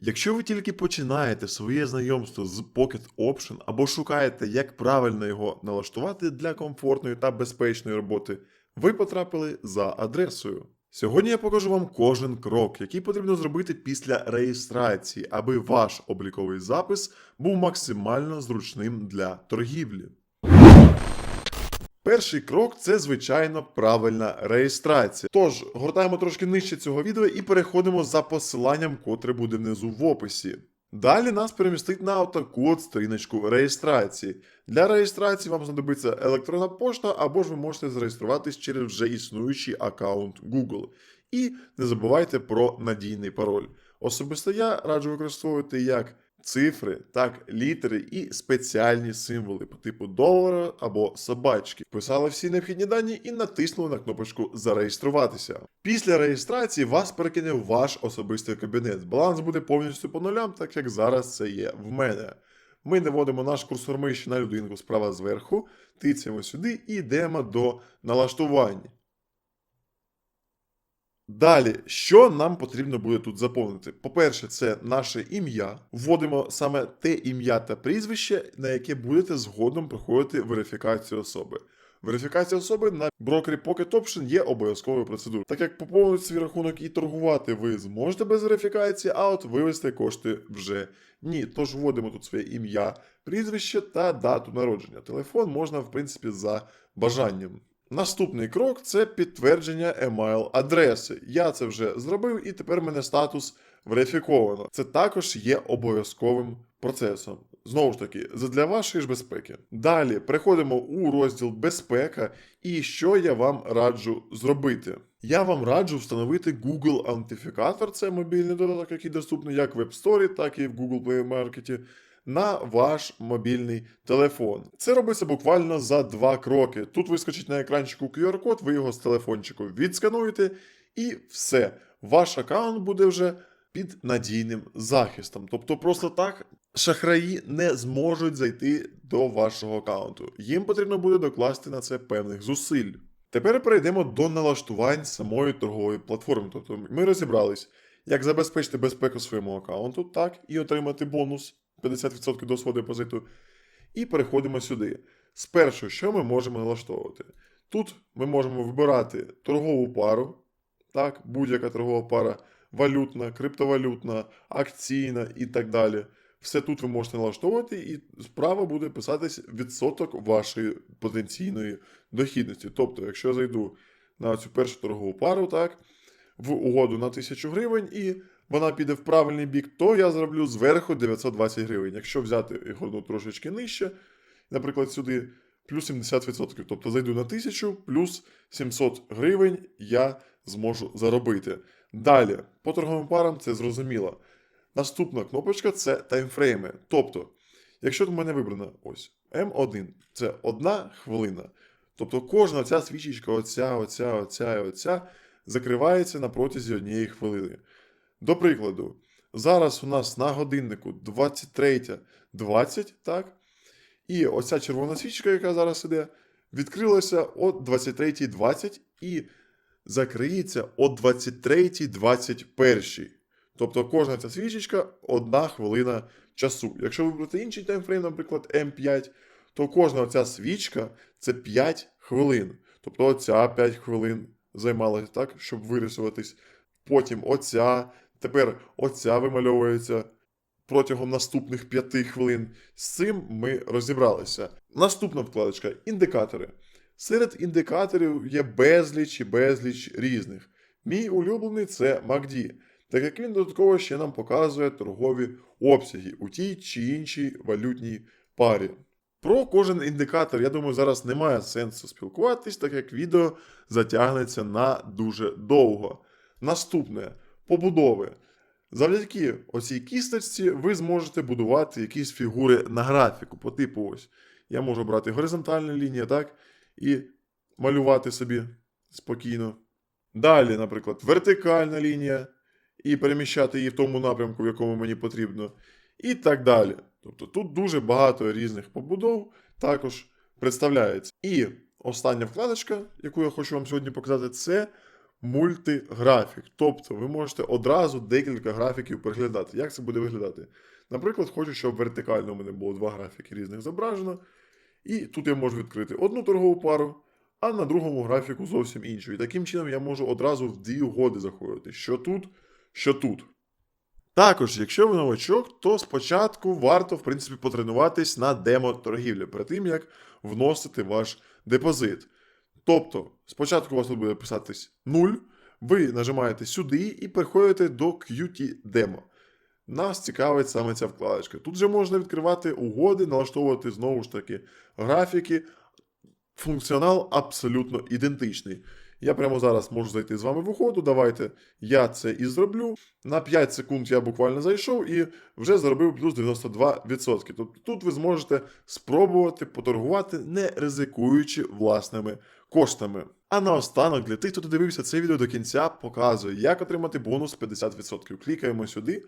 Якщо ви тільки починаєте своє знайомство з Pocket Option або шукаєте, як правильно його налаштувати для комфортної та безпечної роботи, ви потрапили за адресою. Сьогодні я покажу вам кожен крок, який потрібно зробити після реєстрації, аби ваш обліковий запис був максимально зручним для торгівлі. Перший крок це звичайно правильна реєстрація. Тож гортаємо трошки нижче цього відео і переходимо за посиланням, котре буде внизу в описі. Далі нас перемістить на отаку от сторіночку реєстрації. Для реєстрації вам знадобиться електронна пошта, або ж ви можете зареєструватись через вже існуючий аккаунт Google. І не забувайте про надійний пароль. Особисто я раджу використовувати як цифри, так літери і спеціальні символи по типу долара або собачки. Вписали всі необхідні дані і натиснули на кнопочку Зареєструватися. Після реєстрації вас перекине в ваш особистий кабінет. Баланс буде повністю по нулям, так як зараз це є в мене. Ми наводимо наш курсор миші на людинку справа зверху, тицяємо сюди і йдемо до налаштувань. Далі, що нам потрібно буде тут заповнити? По-перше, це наше ім'я. Вводимо саме те ім'я та прізвище, на яке будете згодом проходити верифікацію особи. Верифікація особи на брокері Pocket Option є обов'язковою процедурою. Так як поповнити свій рахунок і торгувати ви зможете без верифікації, а от вивести кошти вже ні. Тож вводимо тут своє ім'я, прізвище та дату народження. Телефон можна, в принципі, за бажанням. Наступний крок це підтвердження емайл адреси. Я це вже зробив, і тепер мене статус верифіковано. Це також є обов'язковим процесом. Знову ж таки, для вашої ж безпеки. Далі переходимо у розділ безпека, і що я вам раджу зробити. Я вам раджу встановити Google Аутентифікатор, це мобільний додаток, який доступний як в App Store, так і в Google Play Market, на ваш мобільний телефон. Це робиться буквально за два кроки. Тут вискочить на екранчику QR-код, ви його з телефончику відскануєте, і все. Ваш аккаунт буде вже під надійним захистом. Тобто, просто так шахраї не зможуть зайти до вашого аккаунту. Їм потрібно буде докласти на це певних зусиль. Тепер перейдемо до налаштувань самої торгової платформи. Тобто ми розібрались, як забезпечити безпеку своєму аккаунту, так, і отримати бонус 50% до свого депозиту. І переходимо сюди. Спершу, що ми можемо налаштовувати? Тут ми можемо вибирати торгову пару, так, будь-яка торгова пара, валютна, криптовалютна, акційна і так далі. Все тут ви можете налаштовувати, і справа буде писатись відсоток вашої потенційної дохідності. Тобто, якщо я зайду на цю першу торгову пару, так, в угоду на 1000 гривень, і вона піде в правильний бік, то я зроблю зверху 920 гривень. Якщо взяти і горну трошечки нижче, наприклад, сюди плюс 70%. Тобто зайду на 1000 плюс 700 гривень я зможу заробити. Далі, по торговим парам це зрозуміло. Наступна кнопочка це таймфрейми. Тобто, якщо в мене вибрано ось М1, це одна хвилина. Тобто кожна ця свічечка, оця, оця, оця оця, закривається на протязі однієї хвилини. До прикладу, зараз у нас на годиннику 23.20, так? І оця червона свічка, яка зараз іде, відкрилася о 23.20 і закриється о 23.21. Тобто кожна ця свічечка одна хвилина часу. Якщо вибрати інший таймфрейм, наприклад, М5, то кожна ця свічка це 5 хвилин. Тобто оця 5 хвилин займалася так, щоб вирисуватись. Потім оця, тепер оця вимальовується протягом наступних 5 хвилин. З цим ми розібралися. Наступна вкладочка індикатори. Серед індикаторів є безліч і безліч різних. Мій улюблений це MACD, так як він додатково ще нам показує торгові обсяги у тій чи іншій валютній парі. Про кожен індикатор, я думаю, зараз немає сенсу спілкуватись, так як відео затягнеться на дуже довго. Наступне побудови. Завдяки оцій кісточці ви зможете будувати якісь фігури на графіку по типу ось. Я можу брати горизонтальну лінію, так, і малювати собі спокійно. Далі, наприклад, вертикальна лінія, і переміщати її в тому напрямку, в якому мені потрібно, і так далі. Тобто тут дуже багато різних побудов також представляється. І остання вкладочка, яку я хочу вам сьогодні показати, це мультиграфік. Тобто ви можете одразу декілька графіків переглядати. Як це буде виглядати? Наприклад, хочу, щоб вертикально у мене було два графіки різних зображено. І тут я можу відкрити одну торгову пару, а на другому графіку зовсім іншу. І таким чином я можу одразу в дві угоди заходити. Що тут, що тут. Також, якщо ви новачок, то спочатку варто, в принципі, потренуватись на демо-торгівлі перед тим, як вносити ваш депозит. Тобто, спочатку у вас тут буде писатись 0, ви нажимаєте сюди і переходите до QT Demo. Нас цікавить саме ця вкладочка. Тут же можна відкривати угоди, налаштовувати знову ж таки графіки. Функціонал абсолютно ідентичний. Я прямо зараз можу зайти з вами в угоду. Давайте я це і зроблю. На 5 секунд я буквально зайшов і вже заробив плюс 92%. Тобто тут ви зможете спробувати поторгувати, не ризикуючи власними коштами. А наостанок, для тих, хто додивився це відео до кінця, показую, як отримати бонус 50%. Клікаємо сюди.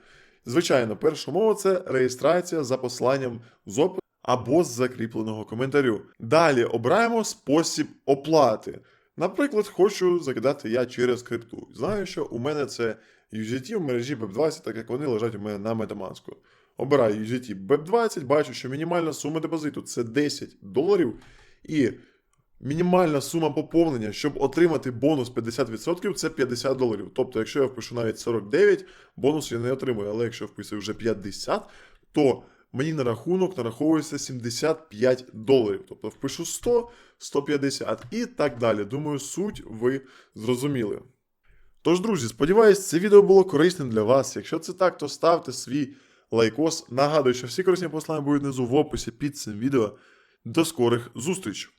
Звичайно, перша умова це реєстрація за посиланням з опису або з закріпленого коментарю. Далі обираємо спосіб оплати. Наприклад, хочу закидати я через крипту. Знаю, що у мене це USDT в мережі BEP20, так як вони лежать у мене на Metamask. Обираю USDT BEP20, бачу, що мінімальна сума депозиту це 10 доларів. І мінімальна сума поповнення, щоб отримати бонус 50%, це 50 доларів. Тобто, якщо я впишу навіть 49, бонус я не отримую. Але якщо вписую вже 50, то мені на рахунок нараховується 75 доларів. Тобто впишу 100, 150 і так далі. Думаю, суть ви зрозуміли. Тож, друзі, сподіваюсь, це відео було корисним для вас. Якщо це так, то ставте свій лайкос. Нагадую, що всі корисні послання будуть внизу в описі під цим відео. До скорих зустріч!